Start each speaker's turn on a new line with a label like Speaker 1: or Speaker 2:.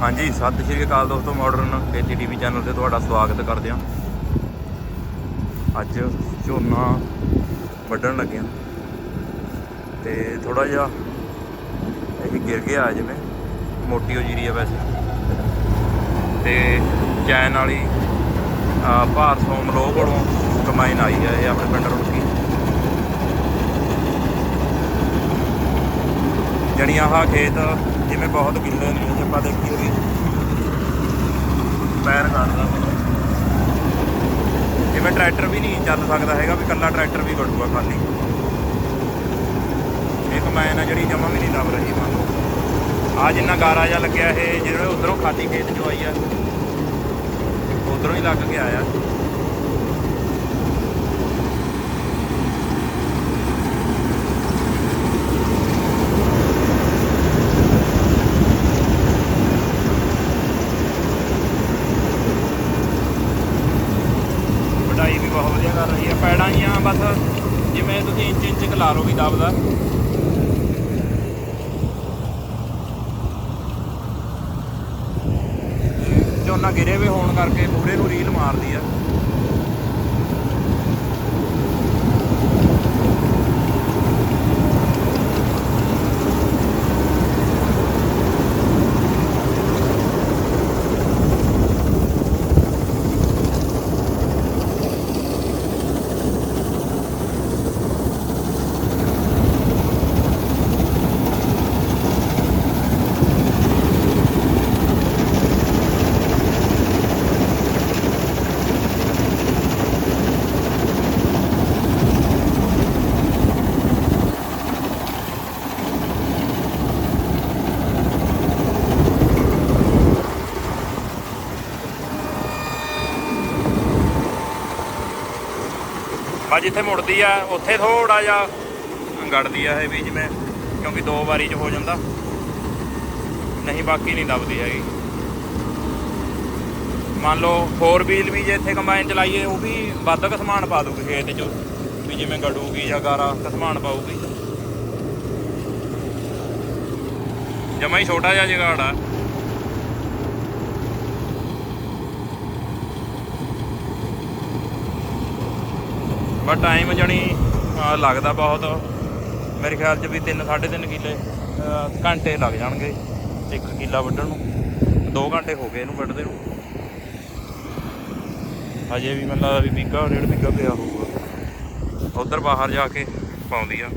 Speaker 1: ਹਾਂਜੀ, ਸਤਿ ਸ਼੍ਰੀ ਅਕਾਲ ਦੋਸਤੋ ਮਾਡਰਨ ਖੇਤੀ ਟੀਵੀ ਚੈਨਲ ਤੇ ਤੁਹਾਡਾ ਸਵਾਗਤ ਕਰਦੇ ਹਾਂ। ਅੱਜ ਝੋਨਾ ਵੱਢਣ ਲੱਗੇ ਹਾਂ ਤੇ ਥੋੜਾ ਜਿਹਾ ਇਹ ਗਿਰ ਗਿਆ ਜਿਵੇਂ, ਮੋਟੀ ਹੋ ਜੀਰੀ ਆ ਵੈਸੇ। ਤੇ ਚੈਨ ਵਾਲੀ ਭਾਰ ਸੋਮ ਲੋਹ ਕੋਲੋਂ ਕਮਾਈਨ ਆਈ ਹੈ ਇਹ ਆਪਣੇ ਪਿੰਡ ਰੁਕੀ ਜਣੀ ਆਹ ਖੇਤ ਜਿਵੇਂ ਬਹੁਤ ਗਿੱਲੇ ਨੇ ਜੇ ਆਪਾਂ ਦੇਖੀਏ ਵੀ ਪੈਰ ਕਰਦਾ ਜਿਵੇਂ ਟਰੈਕਟਰ ਵੀ ਨਹੀਂ ਚੱਲ ਸਕਦਾ ਹੈਗਾ ਵੀ ਕੱਲਾ ਟਰੈਕਟਰ ਵੀ ਵੜੂਗਾ ਖਾਲੀ। ਇਹ ਕਮਾਇਨ ਆ ਜਿਹੜੀ ਜਮਾ ਵੀ ਨਹੀਂ ਲੱਭ ਰਹੀ ਮੰਨ ਲਓ ਆ ਜਿੰਨਾ ਗਾਰਾ ਜਿਹਾ ਲੱਗਿਆ ਇਹ, ਜਿਹੜੇ ਉਧਰੋਂ ਖਾਲੀ ਖੇਤ ਚੋਂ ਆਈ ਆ, ਉਧਰੋਂ ਹੀ ਲੱਗ ਕੇ ਆਇਆ। ਵਢਾਈ ਵੀ ਬਹੁਤ ਵਧੀਆ ਕਰ ਰਹੀ ਹੈ ਪੈੜਾਂ ਜੀਆਂ ਬਸ ਜਿਵੇਂ ਤੁਸੀਂ ਇੰਚ ਇੰਚ ਖਲਾ ਲਓ ਵੀ ਦਬਦਾ। ਝੋਨਾ ਗਿਰੇ ਵੀ ਹੋਣ ਕਰਕੇ ਮੂਰੇ ਨੂੰ ਰੀਲ ਮਾਰਦੀ ਆ। ਬਾ ਜਿੱਥੇ ਮੁੜਦੀ ਆ, ਉੱਥੇ ਥੋੜਾ ਜਿਹਾ ਗੜਦੀ ਆ ਇਹ ਵੀ ਜਿਵੇਂ, ਕਿਉਂਕਿ ਦੋ ਵਾਰੀ ਚ ਹੋ ਜਾਂਦਾ। ਨਹੀਂ, ਬਾਕੀ ਨਹੀਂ ਦਬਦੀ ਹੈਗੀ। ਮੰਨ ਲਓ ਫੋਰ ਵੀਲ ਵੀ ਜੇ ਇੱਥੇ ਕੰਬਾਈਨ ਚਲਾਈਏ ਉਹ ਵੀ ਵੱਧ ਕ ਸਮਾਨ ਪਾ ਦੂਗੀ ਖੇਤ ਚ, ਵੀ ਜਿਵੇਂ ਗੜੂਗੀ ਜਾਂ ਗਾਰਾ ਕ ਸਮਾਨ ਪਾਊਗੀ। ਜਮਾ ਹੀ ਛੋਟਾ ਜਿਹਾ ਜਗਾੜ ਆ। ਬਟ ਟਾਈਮ ਜਣੀ ਲੱਗਦਾ ਬਹੁਤ। ਮੇਰੇ ਖਿਆਲ 'ਚ ਵੀ 3 3.5 ਕਿੱਲੇ ਘੰਟੇ ਲੱਗ ਜਾਣਗੇ ਇੱਕ ਕਿੱਲਾ ਵੱਢਣ ਨੂੰ। 2 ਘੰਟੇ ਹੋ ਗਏ ਇਹਨੂੰ ਵੱਢਦੇ ਨੂੰ। ਹਜੇ ਵੀ ਮੈਨੂੰ ਲੱਗਦਾ ਵੀ ਵੀਗਾ ਡੇਢ ਵੀਗਾ ਪਿਆ ਹੋਊਗਾ। ਉਧਰ ਬਾਹਰ ਜਾ ਕੇ ਪਾਉਂਦੀ ਆ।